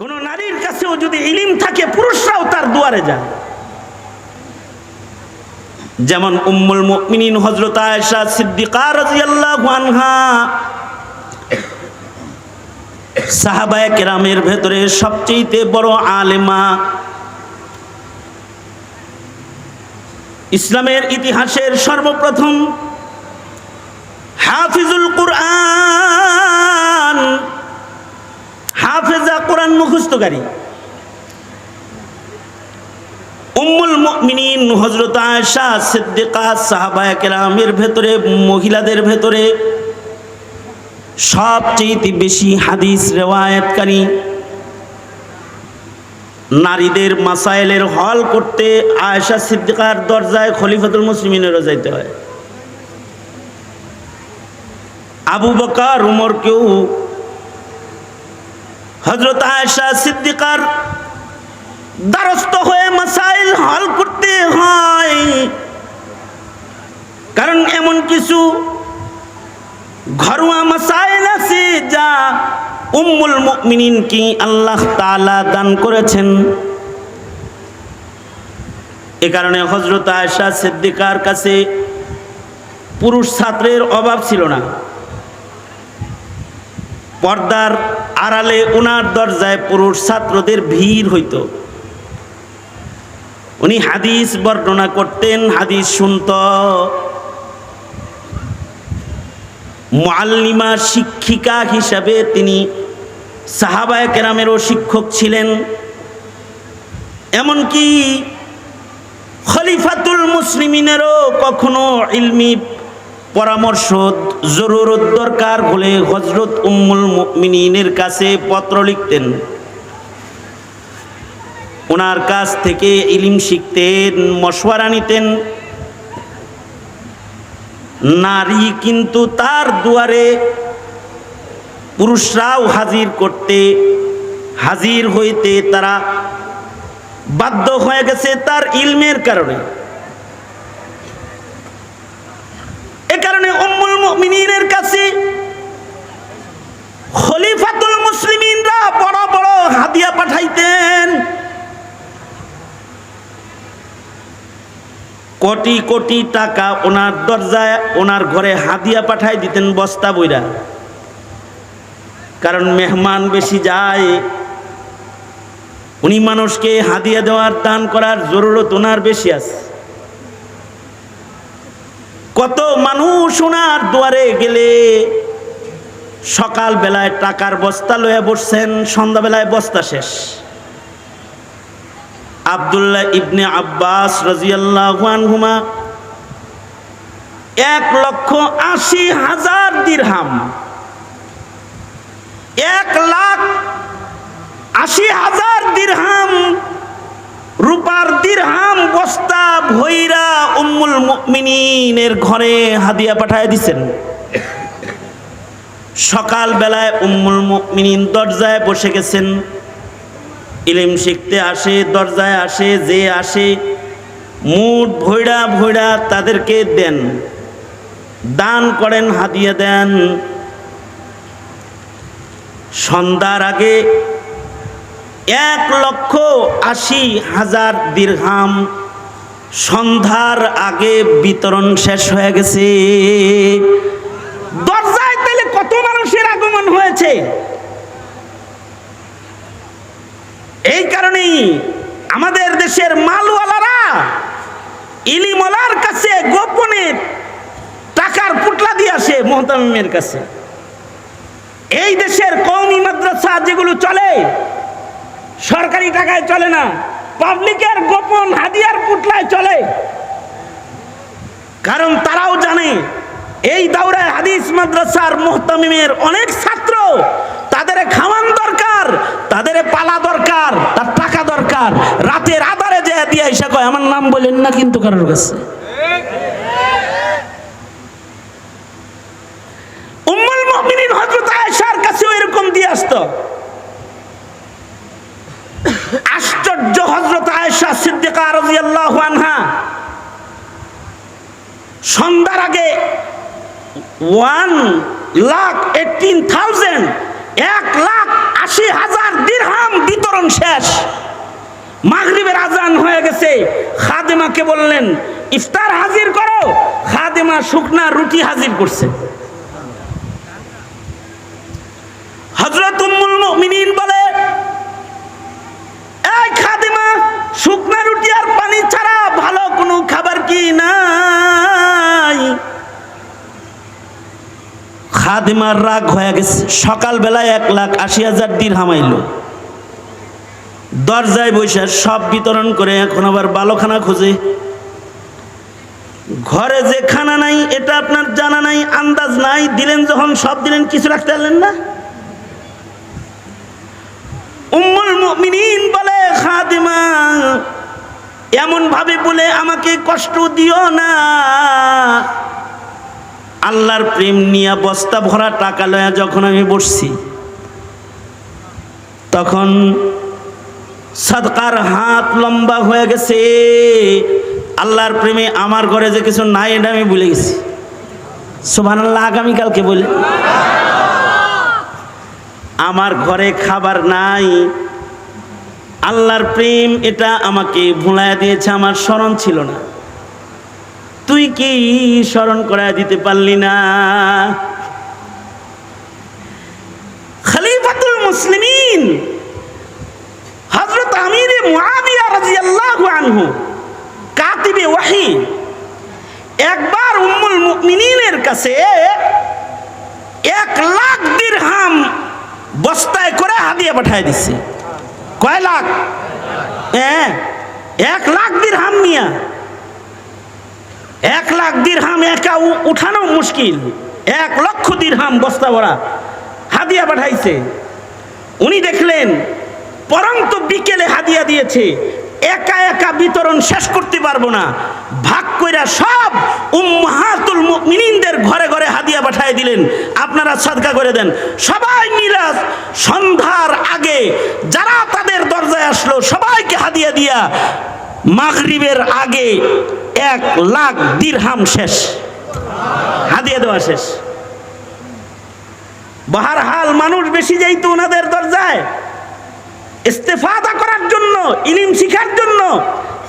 কোন নারীর কাছেও যদি ইলিম থাকে, পুরুষরাও তার দুয়ারে যায়। যেমন উম্মুল মুমিনিন হযরত আয়েশা সিদ্দিকা রাদিয়াল্লাহু আনহা, সাহাবায়ে কেরামের ভেতরে সবচেয়ে বড় আলেমা। ইসলামের ইতিহাসের সর্বপ্রথম হাফিজুল কুরআন হাফেজা কোরআন মুখস্থকারী উম্মুল মুমিনিন হযরত আয়েশা সিদ্দিকা সাহাবায়ে কেরামের ভেতরে, মহিলাদের ভেতরে সবচেয়ে বেশি হাদিস রেওয়ায়াতকারী নারীদের মাসাইলের হল করতে আয়েশা সিদ্দিকার দরজায় খলিফাতুল মুসলিমিনেরও যাইতে হয়। আবু বকর উমরকেও হজরত আয়েশা সিদ্দিকার দ্বারস্থ হয়ে মাসাইল হল করতে হয়। কারণ এমন কিছু ঘরোয়া মাসাইল আছে যা উম্মুল মুমিনিন কি আল্লাহ তাআলা দান করেছেন। এ কারণে হজরত আয়েশা সিদ্দিকার কাছে পুরুষ ছাত্রের অভাব ছিল না। পর্দার আড়ালে ওনার দরজায় পুরুষ ছাত্রদের ভিড় হইত। উনি হাদিস বর্ণনা করতেন, হাদিস শুনত। মুআল্লিমা শিক্ষিকা হিসাবে তিনি সাহাবায় কেরামেরও শিক্ষক ছিলেন। এমনকি খলিফাতুল মুসলিমিনেরও কখনো ইলমি পরামর্শ জরুরত দরকার হলে হজরত উম্মুল মুমিনিনের কাছে পত্র লিখতেন। ওনার কাছ থেকে ইলিম শিখতেন, মশওয়ারা নিতেন। নারী কিন্তু তার দুয়ারে পুরুষরাও হাজির করতে, হাজির হইতে তারা বাধ্য হয়ে গেছে তার ইলমের কারণে। এ কারণে উম্মুল মুমিনিনের কাছে খলিফাতুল মুসলিমিনরা বড় বড় হাদিয়া পাঠাইতেন। কোটি কোটি টাকা ওনার দরজায়, ওনার ঘরে হাদিয়া পাঠাই দিতেন বস্তা বইরা। কারণ মেহমান বেশি যায়, উনি মানুষকে হাদিয়া দেওয়ার, দান করার জরুরত ওনার বেশি আছে। কত মানুষ ওনার দুয়ারে গেলে সকাল বেলায় টাকার বস্তা লয়ে বসছেন সন্ধ্যাবেলায় বস্তা শেষ। আবদুল্লাহ ইবনে আব্বাস রাজিয়াল্লাহু আনহুমা এক লক্ষ আশি হাজার দিরহাম, এক লাখ আশি হাজার দিরহাম রূপার দিরহাম বস্তা ভৈরা উম্মুল মুমিনিনের ঘরে হাদিয়া পাঠায় দিছেন। সকাল বেলায় উম্মুল মুমিনিন দরজায় বসে গেছেন। ইলিম শিখতে আসে, দরজায় আসে, যে আসে মুঠ ভৈরা ভৈরা তাদেরকে দেন। দান করেন, হাদিয়া দেন। সন্ধ্যার আগে এক লক্ষ আশি হাজার দীর্ঘাম সন্ধ্যার আগে বিতরণ শেষ হয়ে গেছে। দরজায় তাহলে কত মানুষের আগমন হয়েছে? এই কারণেই আমাদের দেশের মালওয়ালারা ইলিমলার কাছে গোপনে টাকার পুটলা দিয়ে আসে মোহতামিমের কাছে। এই দেশের কৌমি মাদ্রাসা যেগুলো চলে সরকারি টাকায় চলে না, পাবলিকের গোপন হাদিয়ার পুটলায় চলে। কারণ তারাও জানে, এই দাউরায় হাদিস মাদ্রাসার মোহতামিমের অনেক ছাত্র, তাদের খাওয়ান দরকার, তাদের পালা দরকার, তার টাকা দরকার, রাতের আধারে যে দিয়ে এসে কয়, আমার নাম বলেন না কিন্তু কারোর কাছে উম্মুল মুমিনিন হযরত আয়েশার কাছেও এরকম দিয়ে আসতো আশ্চর্য হযরত আয়েশা সিদ্দিকা রাদিয়াল্লাহু আনহা সন্ধ্যার আগে ওয়ান লাখ এইটিন থাউজেন্ড এক লাখ আশি হাজার দিরহাম দিতে মাগরিবের আজান হয়ে গেছে। খাদেমাকে বললেন, ইফতার হাজির করো। খাদেমা শুকনা রুটি হাজির করছে। হজরত উম্মুল মুমিনিন বলে খাদিমার রাগ হয়ে গেছে। সকালবেলায় এক লাখ আশি হাজার দিন হামাইল। দরজায় বসে সব বিতরণ করে এখন আবার বালোখানা খোঁজে। ঘরে যে খানা নাই, এটা আপনার জানা নাই, আন্দাজ নাই। দিলেন যখন, সব দিলেন, কিছু রাখতে পারলেন না? উম্মুল বলে খাদিমা এমন ভাবে বলে আমাকে কষ্ট দিও না। আল্লাহর প্রেম নিয়ে বস্তা ভরা টাকা লয়া যখন আমি বসছি, তখন সদকার হাত লম্বা হয়ে গেছে। আল্লাহর প্রেমে আমার ঘরে যে কিছু নাই এটা আমি ভুলে গেছি। সুবাহ আগামীকালকে বলে। আমার ঘরে খাবার নাই আল্লাহর প্রেম এটা আমাকে ভুলাইয়া দিয়েছে, আমার স্মরণ ছিল না। তুই কি স্মরণ করায় দিতে পারলি না? খলিফাতুল মুসলিমিন, হযরত আমির মুআবিয়া রাদিয়াল্লাহু আনহু, কাতিবে ওয়াহি, একবার উম্মুল মুমিনিনের কাছে এক লাখ দিরহাম বস্তায় করে হাদিয়া পাঠায় দিচ্ছে কয় লাখ? এক লাখ দিরহাম মিয়া। এক লাখ দিরহাম একা উঠানো মুশকিল। এক লক্ষ দিরহাম বস্তা ভরা। হাদিয়া পাঠাইছে। উনি দেখলেন, পরন্ত বিকেলে হাদিয়া দিয়েছে। একা একা বিতরণ শেষ করতে পারব না। ভাগ কইরা সব হাদিয়া দিলেন, আপনারা সাদকা করে দেন। সবাই মিরাজ সন্ধ্যার আগে যারা তাদের দরজায় আসলো, সবাইকে হাদিয়া দিয়া মাগরিবের আগে এক লাখ দিরহাম শেষ। হাদিয়া দেওয়া শেষ। বাহারহাল মানুষ বেশি যাইতো ওনাদের দরজায়, ইস্তেফাদা করার জন্য, ইলিম শিখার জন্য,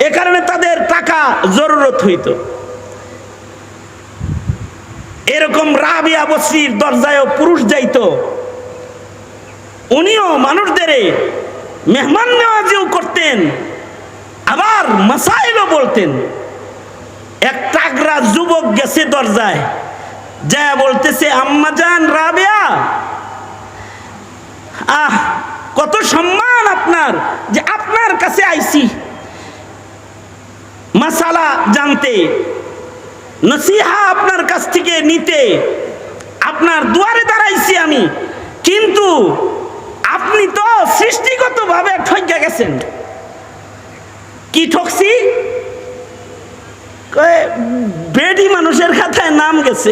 এ কারণে তাদের টাকা জরুরত হইত। এরকম রাবিয়া বসরির দরজায়ও পুরুষ যাইত। উনিও মানুষদের মেহমান নেওয়াজিও করতেন, আবার মাসাইলও বলতেন। এক টাগরা যুবক গেছে দরজায় যা বলতেছে আম্মাজান রাবেয়া, আহ, কত সম্মান আপনার যে আপনার কাছে আইছি। মাসালা জানতে নসিহা আপনার কাছ থেকে নিতে আপনার দুয়ারে দাঁড়াইছি আমি। কিন্তু আপনি তো সৃষ্টিগতভাবে ঠকে গেছেন। কি ঠকছি? বেডি মানুষের খাতায় নাম গেছে।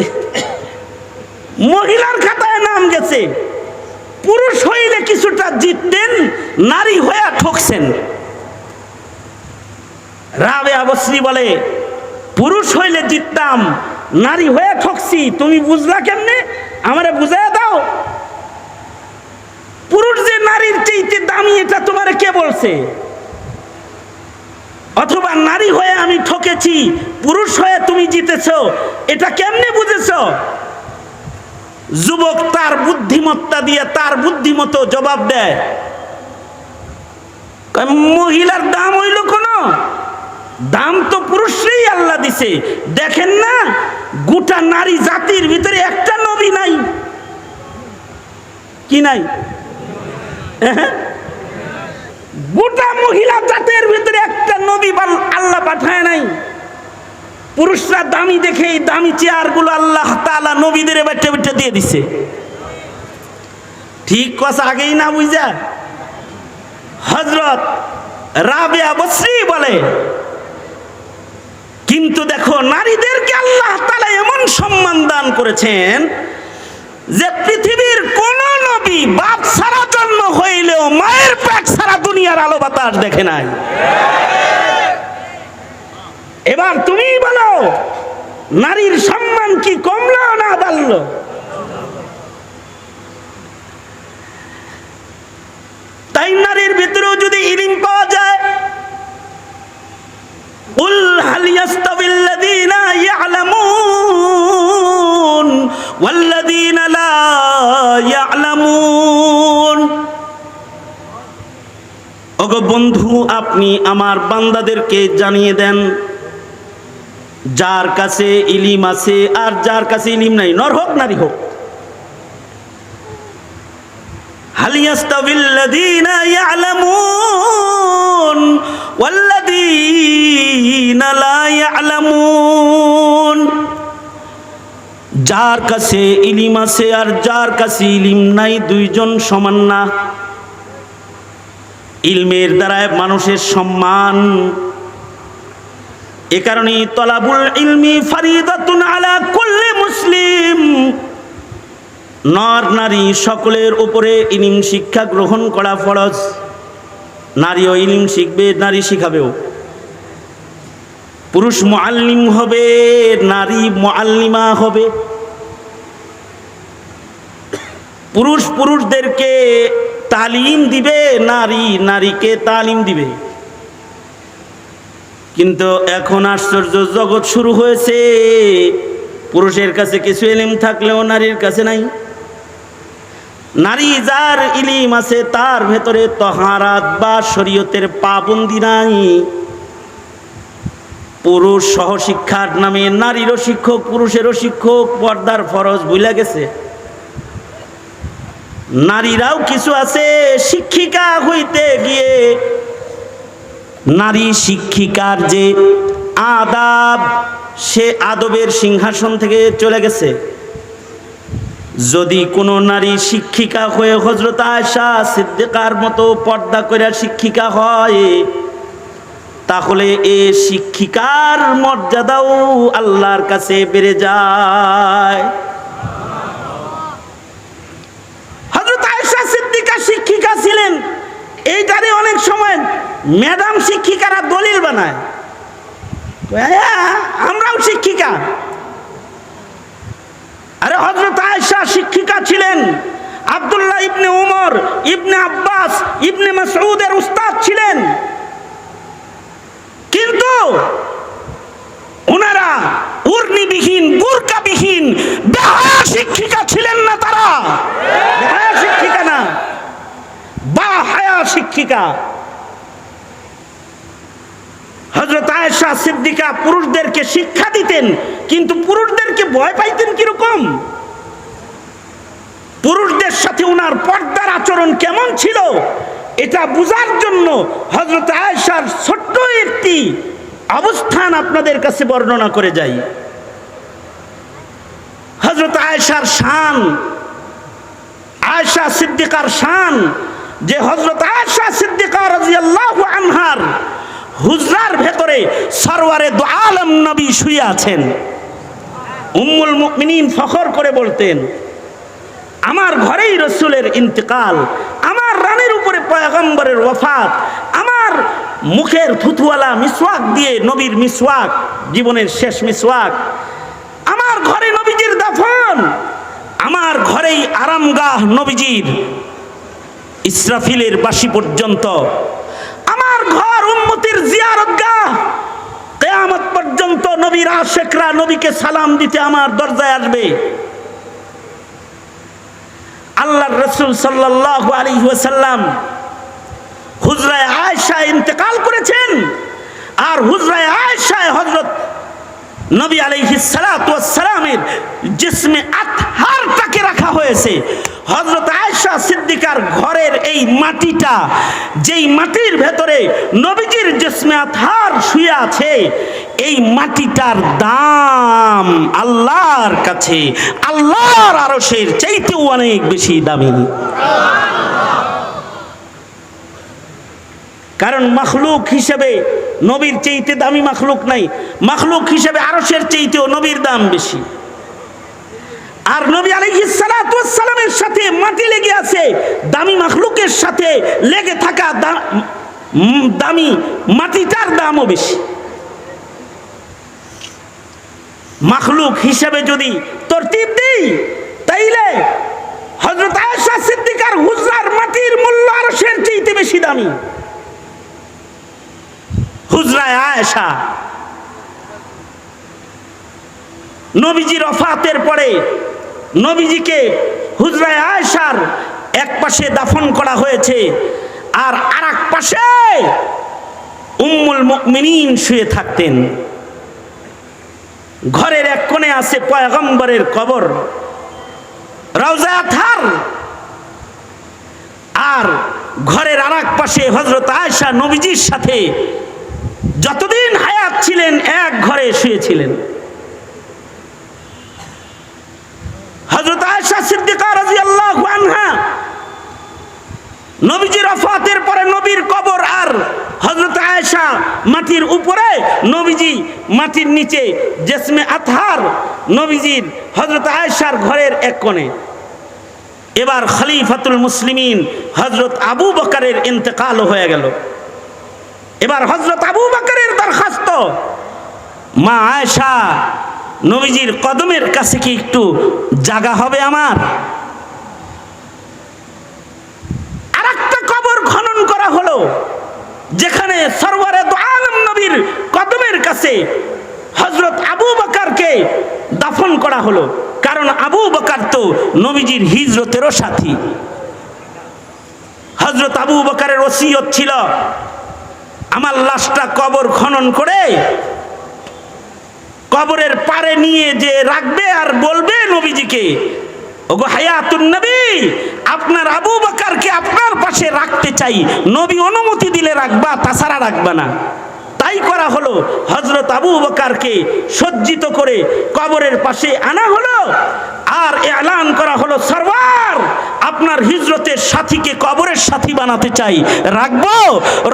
মহিলার খাতায় নাম গেছে। পুরুষ হইলে কিছুটা জিততেন, নারী হয়ে ঠকছেন। রাবে আবশ্রী বলে পুরুষ হইলে জিততাম, নারী হয়ে ঠকছি, তুমি বুঝলা কেমনে? আমারে বুঝাই দাও। পুরুষ যে নারীর চেয়েতে দামি, এটা তোমারে কে বলছে? অথবা নারী হয়ে আমি ঠকেছি, পুরুষ হয়ে তুমি জিতেছ, এটা কেমনে বুঝেছ? যুবক তার বুদ্ধিমত্তা দিয়ে তার বুদ্ধিমতো জবাব দেয়। মহিলার দাম হইল কোন দাম তো পুরুষই আল্লাহ দিছে। দেখেন না, গোটা নারী জাতির ভিতরে একটা নবী নাই। কি নাই? গোটা মহিলা জাতের ভিতরে একটা নবী আল্লাহ পাঠায় নাই। পুরুষরা দামি দেখে এই দামি চেয়ারগুলো আল্লাহ তাআলা নবীদের বেটে বেটে দিয়ে দিছে। ঠিক কথা আগেই না বুঝা? হজরত রাবেয়া বসরি বলে কিন্তু দেখো, নারীদেরকে আল্লাহ তালা এমন সম্মান দান করেছেন যে পৃথিবীর কোন নবী বাপ সারা জন্ম হইলেও মায়ের পেট সারা দুনিয়ার আলো বাতাস দেখে নাই। এবার তুমি বলো, নারীর সম্মান কি কমলো না বাড়লো? তাই নারীর ভিতরেও যদি ইলিম পাওয়া যায় قل هل يستوي الذين يعلمون والذين لا يعلمون ওগো বন্ধু আপনি আমার বান্দাদেরকে জানিয়ে দেন যার কাছে ইলিম আছে আর যার কাছে ইলিম নাই নর হোক নারী হোক هل يستوي যার কাছে ইলিম আছে আর যার কাছে ইলিম নাই, দুইজন সমান না। ইলমের দ্বারায় মানুষের সম্মান। এ কারণে তলাবুল ইলমি ফারিদাতুন আলা কুল্লি মুসলিম। নর নারী সকলের উপরে ইলিম শিক্ষা গ্রহণ করা ফরজ। নারীও ইলিম শিখবে, নারী শিখাবেও। পুরুষ মোয়াল্লিম হবে, নারী মোয়াল্লিমা হবে। পুরুষ পুরুষদেরকে তালিম দিবে, নারী নারীকে তালিম দিবে। কিন্তু এখন আশ্চর্য জগৎ শুরু হয়েছে। পুরুষের কাছে কিছু এলিম থাকলেও নারীর কাছে নাই। নারী যার ইলিম আছে, তার ভেতরে তহারাত বা শরীয়তের পাবন্দি নাই। পুরুষ সহশিক্ষার নামে নারীরও শিক্ষক, পুরুষেরও শিক্ষক, পর্দার ফরজ ভুলে গেছে। নারীরাও কিছু আছে, শিক্ষিকা হইতে গিয়ে নারী শিক্ষিকার যে আদাব, সে আদবের সিংহাসন থেকে চলে গেছে। যদি কোনো নারী শিক্ষিকা হয়ে হজরত আয়সা সিদ্দিকার মতো পর্দা করে শিক্ষিকা হয়, তাহলে এ শিক্ষিকার মর্যাদাও আল্লাহর কাছে বেড়ে যায়। হজরত আয়সা সিদ্দিকা শিক্ষিকা ছিলেন এইটারে অনেক সময় ম্যাডাম শিক্ষিকারা দলিল বানায়। আমরাও শিক্ষিকা। আরে হজরত আয়েশা শিক্ষিকা ছিলেন। আব্দুল্লাহ ইবনে উমর, ইবনে আব্বাস, ইবনে মাসউদের উস্তাদ ছিলেন। কিন্তু ওনারা উর্নিবিহীন, বুরকাবিহীন, বেহায়া শিক্ষিকা ছিলেন না তারা। বেহায়া শিক্ষিকা না বা হায়া শিক্ষিকা। হজরত আয়েশা সিদ্দিকা পুরুষদেরকে শিক্ষা দিতেন, কিন্তু পুরুষদেরকে ভয় পাইতেন কীরকম? পুরুষদের সাথে ওনার পর্দার আচরণ কেমন ছিল, এটা বুঝার জন্য হজরত আয়েশার ছোট্ট একটি অবস্থান আপনাদের কাছে বর্ণনা করে যাই। হজরত আয়েশার শান, আয়েশা সিদ্দিকার শান, যে হজরত আয়েশা সিদ্দিকা রাজিয়াল্লাহু আনহার হুজরার ভেতরে সরওয়ারে দু আলম নবী শুয়ে আছেন। উম্মুল মুমিনিন ফখর করে বলতেন, আমার ঘরেই রসুলের ইন্তেকাল, আমার রানের উপরে পয়গম্বরের ওফাত আমার মুখের থুথুয়ালা মিসওয়াক দিয়ে নবীর মিসওয়াক, জীবনের শেষ মিসওয়াক, আমার ঘরে নবীজির দাফন, আমার ঘরেই আরামগাহ নবীজির ইসরাফিলের বাসি পর্যন্ত ঘর উম্মতির জিয়ারতগাহ কেয়ামত পর্যন্ত নবীর আশেকরা নবীকে সালাম দিতে আমার দরজায় আসবে। আল্লাহর রসুল ওয়াসাল্লাম হুজরায় আয়সা ইন্তেকাল করেছেন। আর হুজরায় আয়সায় হজরত নবী আলাইহি সালামের জিসমে আতহারটাকে রাখা হয়েছে। হজরত আয়েশা সিদ্দিকার ঘরের এই মাটিটা, যেই মাটির ভেতরে নবীজির জিসমে আতহার শুয়ে আছে, এই মাটিটার দাম আল্লাহর কাছে, আল্লাহর আরশের চাইতেও অনেক বেশি দামি। কারণ মখলুক হিসেবে নবীর চেইতে দামি মখলুক নাই। মখলুক হিসেবে আরসের চেইতেও নবীর দাম বেশি। আর নবী আলহিসালামের সাথে মাটি লেগে আছে, দামি মখলুকের সাথে লেগে থাকা দামি মাটিটার দামও বেশি। মখলুক হিসেবে যদি তরতিব দিই, তাইলে হজরত আয়েশা সিদ্দিকার হুজরার মাটির মূল্য আরশের চেইতে বেশি দামি। হুজরায় আয়েশা। নবীজির অফাতের পরে নবীজিকে হুজরায় আয়েশার এক পাশে দাফন করা হয়েছে আর আর এক পাশে উম্মুল মুমিনিন শুয়ে থাকতেন। ঘরের এক কোণে আছে পয়গম্বরের কবর, রওজা থার আর ঘরের আর এক পাশে হজরত আয়সা নবীজির সাথে যতদিন হায়াত ছিলেন, এক ঘরে শুয়েছিলেন। হজরত আয়সা সিদ্দিকা রাদিয়াল্লাহু আনহা নবীজির অফাতের পরে নবীর কবর আর হজরত আয়েশা মাটির উপরে, নবীজি মাটির নিচে জেসমে আতহার, নবীজির হজরত আয়েশার ঘরের এক কোণে। এবার খলিফাতুল মুসলিমিন হজরত আবু বকারের ইন্তেকাল হয়ে গেল। এবার হজরত আবু বকারের দরখাস্ত। মা আয়েশা নবীজির কদমের কাছে কি একটু জাগা হবে আমার? আর একটা কবর খনন করা হলো, যেখানে সরওয়ারে আলম নবীর কদমের কাছে হজরত আবু বকারকে দাফন করা হলো। কারণ আবু বকার তো নবীজির হিজরতেরও সাথী। হজরত আবু বকারের ওসিয়ত ছিল আমার লাশটা কবর খনন করে কবরের পারে নিয়ে যে রাখবে আর বলবে নবীজিকে, ওগো হায়াতুন নবী, আপনার আবু বকারকে আপনার পাশে রাখতে চাই। নবী অনুমতি দিলে রাখবা, তাছাড়া রাখবা না। তাই করা হলো। হজরত আবু বকারকে সজ্জিত করে কবরের পাশে আনা হলো আর এলান করা হলো সরওয়ার আপনার হিজরতের সাথীকে কবরের সাথী বানাতে চাই। রাখব?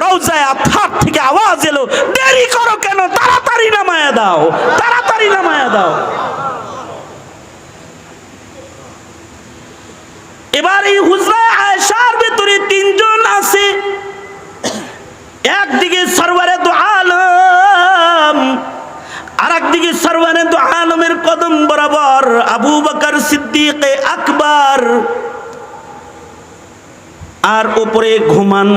রৌজায় আথার থেকে আওয়াজ এলো, দেরি করো কেন? তাড়াতাড়ি নামায়া দাও, তাড়াতাড়ি নামায়া দাও। এবার এই আয়সার ভেতরে তিনজন আছে। একদিকে সরওয়ারে দু আলম আর একদিকে সরওয়ারে দু আলমের কদম বরাবর আবু বকর সিদ্দিক আকবর। আর উপরে ঘুমান,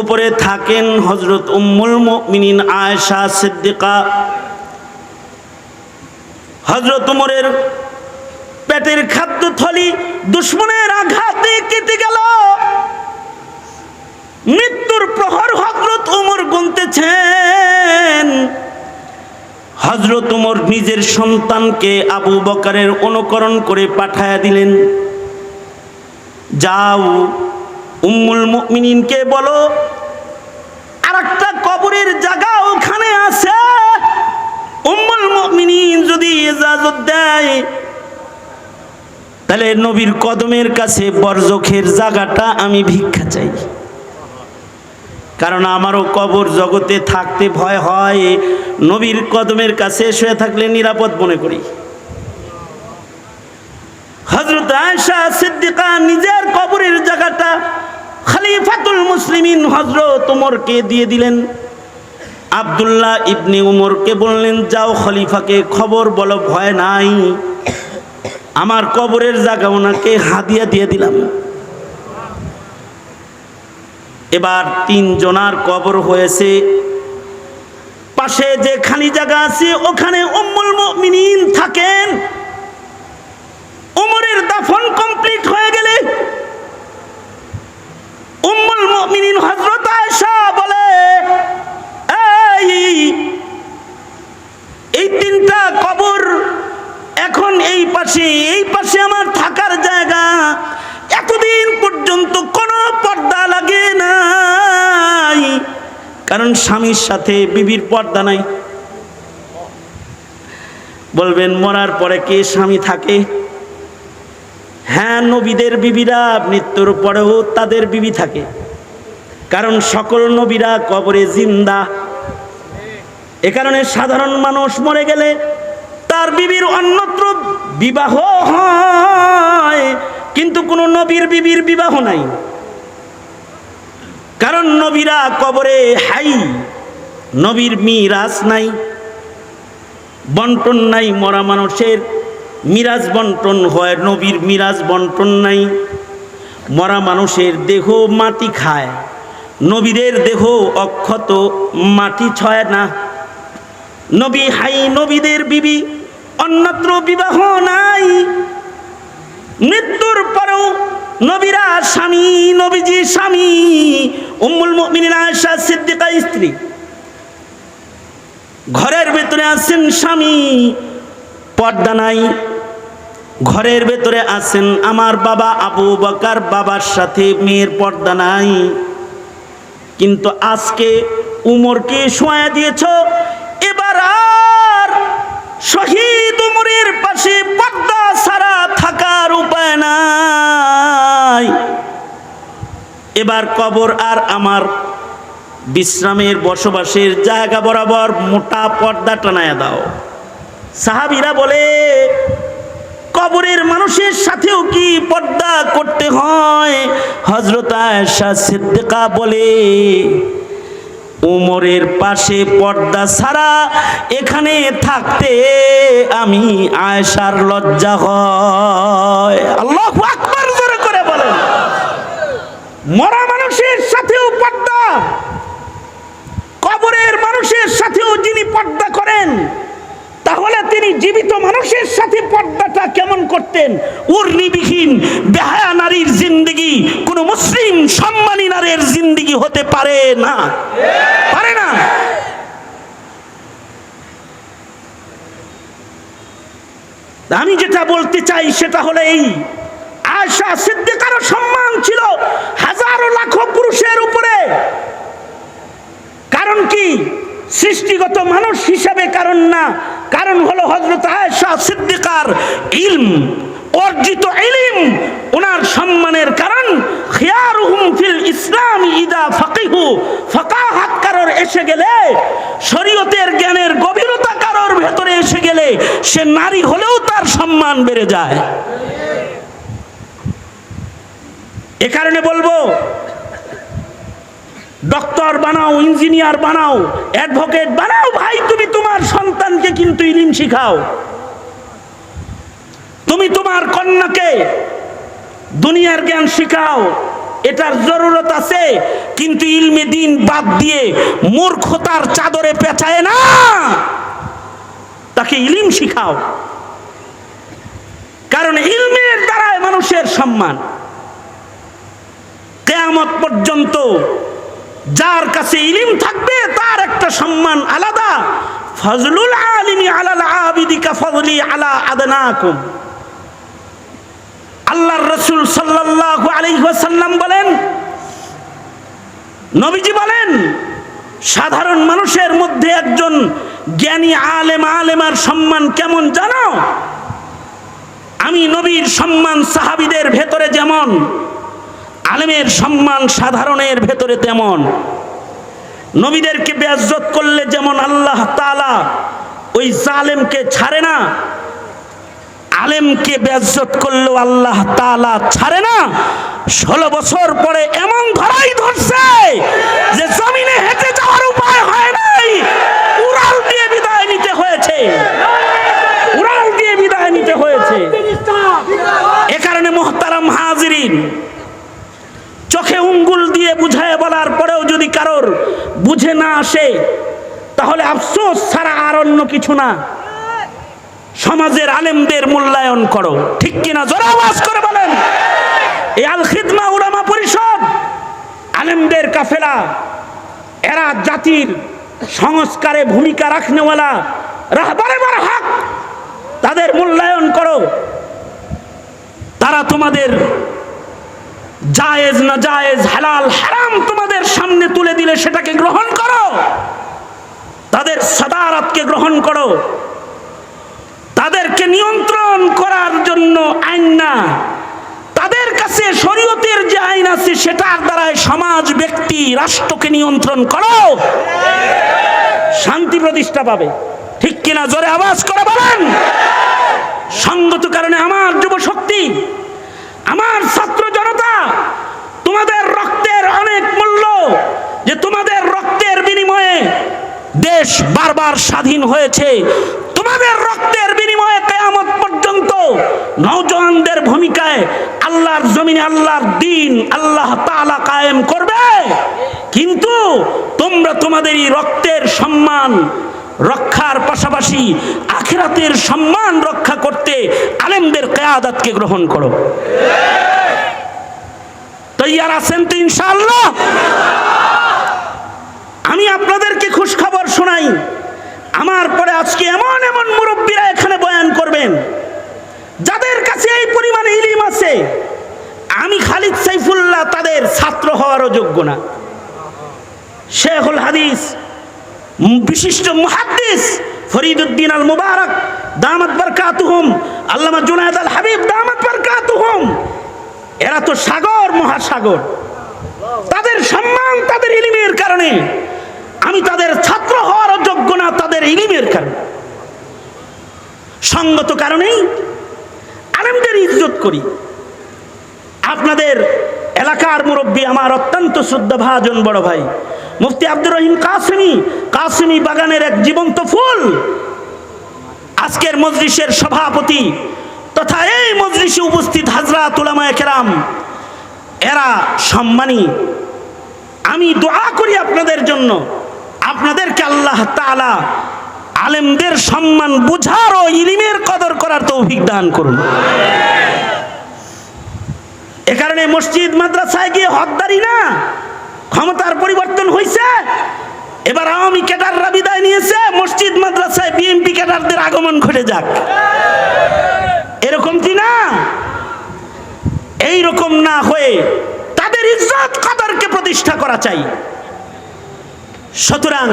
উপরে থাকেন হজরত উম্মুল মুমিনিন আয়েশা সিদ্দিকা। হজরত উমরের পেটের খাদ্য থলি দুশ্মনের আঘাতে কেটে গেল। মৃত্যুর প্রহর হজরত উমর গুনতেছেন। হজরত উমর নিজের সন্তানকে আবু বকারের অনুকরণ করে পাঠায়া দিলেন। যাও উম্মুল মুমিনিনকে বলো? আর একটা কবরের জায়গা ওখানে আছে। উম্মুল মুমিনিন যদি ইজাজত দেয়, তাহলে নবীর কদমের কাছে বরজখের জায়গাটা আমি ভিক্ষা চাই। কারণ আমারও কবর জগতে থাকতে ভয় হয়। নবীর কদমের কাছে শুয়ে থাকলে নিরাপদ মনে করি। হজরত আয়সা সিদ্দিকা নিজের কবরের জায়গাটা খলিফাতুল মুসলিমিন হজরত উমরকে দিয়ে দিলেন। আবদুল্লাহ ইবনে উমরকে বললেন, যাও খলিফাকে খবর বলো, ভয় নাই। আমার কবরের জায়গা ওনাকে হাদিয়া দিয়ে দিলাম। এবার তিন জনার কবর হয়েছে। পাশে যে খালি জায়গা আছে, ওখানে উম্মুল মুমিনিন থাকেন। উমরের দাফন কমপ্লিট হয়ে উম্মুল মুমিনিন হযরত আয়েশা বলে, এই এই তিনটা কবর এখন এই পাশে এই পাশে আমার থাকার জায়গা। এতদিন পর্যন্ত কোনো পর্দা লাগে নাই। কারণ স্বামীর সাথে বিবির পর্দা নাই। বলবেন, মরার পরে কে স্বামী থাকে? হ্যাঁ নবীদের বিবিরা মৃত্যুর পরেও তাদের বিবি থাকে। কারণ সকল নবীরা কবরে জিন্দা। এ কারণে সাধারণ মানুষ মরে গেলে তার বিবির অন্যত্র বিবাহ হয়। কিন্তু কোনো নবীর বিবির বিবাহ নাই। কারণ নবীরা কবরে হাই, নবীর মিরাজ নাই, বন্টন নাই মরা মানুষের। মিরাজ বন্টন হয়, নবীর মিরাজ বন্টন নাই। মরা মানুষের দেহ মাটি খায়, নবীদের দেহ অক্ষত মাটি ছয় না। নবী হাই নবীদের বিবি, অন্যত্র বিবাহ নাই। মৃত্যুর পরেও নবীরা স্বামী, নবীজি স্বামী, উম্মুল মুমিনিন আয়েশা সিদ্দিকা স্ত্রী। ঘরের ভেতরে আছেন স্বামী, পর্দা নাই। ঘরের ভেতরে আছেন আমার বাবা আবু বকার, বাবার সাথে মেয়ের পর্দা নাই। কিন্তু আজকে উমরকে শোয়া দিয়েছ, এবার আর শহীদ উমরের পাশে পর্দা ছাড়া থাকার উপায় নাই। এবার কবর আর আমার বিশ্রামের বসবাসের জায়গা বরাবর মোটা পর্দা টানায় দাও। সাহাবিরা বলে কবরের মানুষের সাথেও কি পর্দা করতে হয়? হজরত আয়েশা সিদ্দিকা বলে, উমরের পাশে পর্দা ছাড়া এখানে থাকতে আমি আয়েশার লজ্জা হয়। আল্লাহ আকবার জোরে করে বলেন। মরা মানুষের সাথেও পর্দা, কবরের মানুষের সাথেও যিনি পর্দা করেন জীবিত মানুষের সাথে পর্দাটা কেমন করতেন? উর্নিবিহীন, বেহায়া নারীর জিন্দিগি, কোন মুসলিম সম্মানী নারীর জিন্দিগি হতে পারে না। পারে না। আমি যেটা বলতে চাই সেটা হলো এই আয়সা সিদ্দিকারও সম্মান ছিল হাজারো লাখো পুরুষের উপরে। কারণ কি? সৃষ্টিগত মানুষ হিসাবে কারণ না। কারণ হলো হজরত আয়েশা সিদ্দিকার ইলম, অর্জিত ইলিম। ওনার সম্মানের কারণ খিয়ারুহুম ফিল ইসলাম ইদা ফাকিহু। ফাকাহাত কারোর এসে গেলে, শরীয়তের জ্ঞানের গভীরতা কারোর ভেতরে এসে গেলে সে নারী হলেও তার সম্মান বেড়ে যায়। এ কারণে বলব ডক্টর বানাও, ইঞ্জিনিয়ার বানাও, অ্যাডভোকেট বানাও, ভাই, তুমি তোমার সন্তানকে কিন্তু ইলিম শিখাও। তুমি তোমার কন্যাকে দুনিয়ার জ্ঞান শিখাও, এটার জরুরত আছে, কিন্তু ইলমে দিন বাদ দিয়ে মূর্খতার চাদরে পেঁচায় না। তাকে ইলিম শিখাও। কারণ ইলমের দ্বারায় মানুষের সম্মান। কেয়ামত পর্যন্ত যার কাছে ইলিম থাকবে, তার একটা সম্মান আলাদা। ফজলুল আলিমি আলাল আবিদিকা ফজলি আলা আদনাকুম। আল্লাহর রসুল সাল্লাল্লাহু আলাইহি ওয়াসাল্লাম বলেন, নবীজি বলেন, সাধারণ মানুষের মধ্যে একজন জ্ঞানী আলেম আলেমার সম্মান কেমন জানো? আমি নবীর সম্মান সাহাবিদের ভেতরে যেমন আলেমের সম্মান সাধারণের ভেতরে তেমন। নবীদেরকে বেজ্জত করলে যেমন আল্লাহ তালা ওই জালেমকে ছাড়ে না, আলেমকে বেজ্জত করলেও আল্লাহ তালা ছাড়ে না। ষোলো বছর পরে এমন ধরাই ধরছে যে জমিনে হেঁটে যাওয়ার উপায় হয় নাই। উড়াল দিয়ে বিদায় নিতে হয়েছে। উড়াল দিয়ে বিদায় নিতে হয়েছে। এ কারণে মোহতারাম হাজিরিন চোখে উঙ্গুল দিয়ে বুঝায় বলার পরেও যদি কারোর বুঝে না আসে, তাহলে আফসোস ছাড়া আর অন্য কিছু না। সমাজের আলেমদের মূল্যায়ন করো। ঠিক কিনা? জোরে আওয়াজ করে বলেন। এই আল খিদমা উলামা পরিষদ, আলেমদের কাফেলা, এরা জাতির সংস্কারে ভূমিকা রাখনেওয়ালা রাহবারে বার হক। তাদের মূল্যায়ন করো। তারা তোমাদের জায়েজ না জায়েজ, হালাল, হারাম তোমাদের সামনে তুলে দিলে সেটাকে গ্রহণ করো। তাদের সাদারাতকে গ্রহণ করো। তাদেরকে নিয়ন্ত্রণ করার জন্য আইন না। তাদের কাছে শরীয়তের যে আইন আছে, সেটার দ্বারাই সমাজ, ব্যক্তি, রাষ্ট্রকে নিয়ন্ত্রণ করো। শান্তি প্রতিষ্ঠা পাবে। ঠিক কিনা? জোরে আওয়াজ করে বলেন। সঙ্গত কারণে আমার যুব শক্তি আমার ছাত্র জনতা, তোমাদের রক্তের অনেক মূল্য যে তোমাদের রক্তের বিনিময়ে দেশ বারবার স্বাধীন হয়েছে। তোমাদের রক্তের বিনিময়ে কেয়ামত পর্যন্ত নৌজওয়ানদের ভূমিকায় আল্লাহর জমিনে আল্লাহর দিন আল্লাহ তাআলা কায়েম করবে। কিন্তু তোমরা তোমাদের এই রক্তের সম্মান রক্ষার পাশাপাশি আখেরাতের সম্মান রক্ষা করতে আলেমদের কেয়াদাতকে গ্রহণ করো। তৈয়ার আছেন তো ইনশাআল্লাহ? আমি আপনাদেরকে খুশখবর শোনাই। আমার পরে আজকে এমন এমন মুরব্বীরা এখানে বয়ান করবেন, যাদের কাছে এই পরিমাণে ইলিম আছে, আমি খালিদ সাইফুল্লাহ তাদের ছাত্র হওয়ারও যোগ্য না। শেখুল হাদিস বিশিষ্ট মুহাদ্দিস ফরিদুদ্দিন আল মুবারক দামাত বরকাতুহুম। আল্লামা জুনায়দ আল হাবিব দামাত বরকাতুহুম। এরা তো সাগর, মহাসাগর। তাদের সম্মান তাদের ইলিমের কারণে। আমি তাদের ছাত্র হওয়ার যোগ্য না তাদের ইলিমের কারণে। সঙ্গত কারণেই আলেমদের ইজ্জত করি। আপনাদের এলাকার মুরব্বী আমার অত্যন্ত শ্রদ্ধাভাজন বড় ভাই। মুফতি আব্দুর রহিম কাসিমি। কাসিমি বাগানের এক জীবন্ত ফুল। আজকের মজলিসের সভাপতি তথা এই মজলিসে উপস্থিত হাজরাত উলামায়ে কেরাম, এরা সম্মানী। আমি দোয়া করি আপনাদের জন্য। আপনাদেরকে আল্লাহ তাআলা আলেমদের সম্মান বুঝার ও ইলিমের কদর করার তৌফিক দান করুন। এ কারণে মসজিদ, মাদ্রাসায় গিয়ে হকদারি না। ক্ষমতার পরিবর্তন হয়েছে এবার আওয়ামী ক্যাডাররা বিদায় নিয়েছে, মসজিদ, মাদ্রাসায় বিএনপি ক্যাডারদের আগমন ঘটে যাক। এরকম কি না? এই রকম না হয়ে তাদের ইজ্জত কদরকে প্রতিষ্ঠা করা চাই। সুতরাং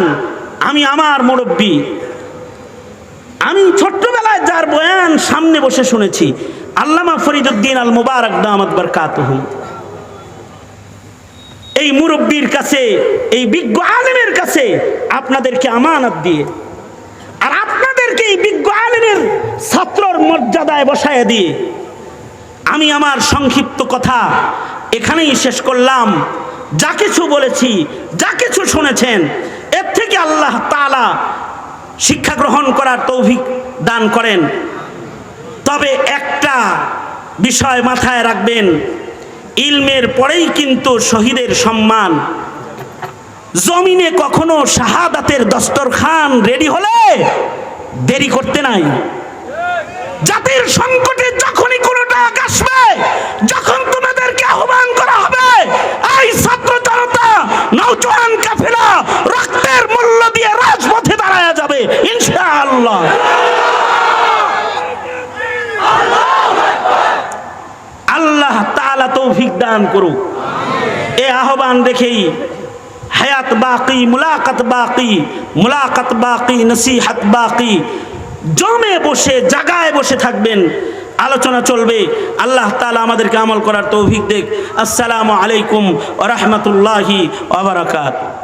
আমি আমার মুরব্বী, আমি ছোট্টবেলায় যার বয়ান সামনে বসে শুনেছি, আল্লামা ফরিদুদ্দিন আল মুবারক দামাত বারকাতুহু। এই মুরব্বীর কাছে, এই বিজ্ঞ আলেমের কাছে আপনাদেরকে আমানত দিয়ে আর আপনাদেরকে এই বিজ্ঞ আলেমের ছাত্রর মর্যাদায় বসায় দিয়ে আমি আমার সংক্ষিপ্ত কথা এখানেই শেষ করলাম। যা কিছু বলেছি, যা কিছু শুনেছেন, এর থেকে আল্লাহ তাআলা শিক্ষা গ্রহণ করার তৌফিক দান করেন। তবে একটা বিষয় মাথায় রাখবেন ইলমের পরেই কিন্তু শহীদের সম্মান। জমিনে কখনো শাহাদাতের দস্তরখান রেডি হলে দেরি করতে নাই। জাতির সংকটে যখনই কোনো ডাক আসবে, যখন তোমাদেরকে আহ্বান করা হবে, এই ছাত্র জনতা নৌজওয়ান কাফেলা রক্তের মূল্য দিয়ে রাজপথে দাঁড়ায় যাবে, ইনশাআল্লাহ। আল্লাহ তাআলা তৌফিক দান করুক। এ আহ্বান দেখেই হায়াত বাকি, মুলাকাত বাকি মুলাকাত বাকি, নসিহাত বাকি, জমে বসে, জাগায় বসে থাকবেন। আলোচনা চলবে। আল্লাহ তালা আমাদেরকে আমল করার তৌফিক দেখ। আসসালামু আলাইকুম ওয়া রাহমাতুল্লাহি ওয়া বারাকাতুহু।